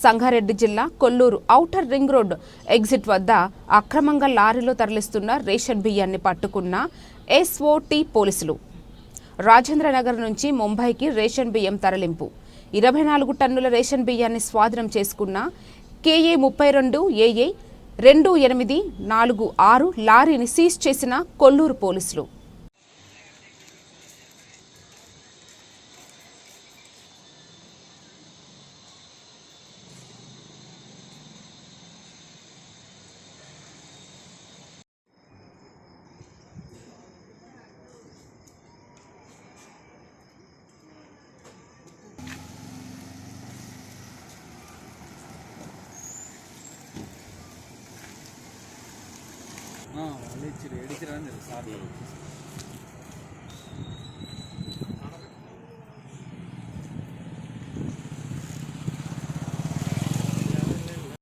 సంగారెడ్డి జిల్లా Kollur outer ring road exit వద్ద అక్రమంగా లారీలో తరలిస్తున్న రేషన్ బియ్యాన్ని పట్టుకున్న ఎస్ఓటి పోలీసులు. రాజేంద్రనగర్ నుంచి ముంబైకి రేషన్ బియ్యం తరలింపు. ఇరవై నాలుగు టన్నుల రేషన్ బియ్యాన్ని స్వాధీనం చేసుకున్న కేఏ ముప్పై రెండు ఏఏ రెండు ఎనిమిది నాలుగు ఆరు లారీని సీజ్ చేసిన కొల్లూరు పోలీసులు. వాళ్ళు ఇచ్చారు ఏడిచ్చిరు తెలుసు. సార్లు.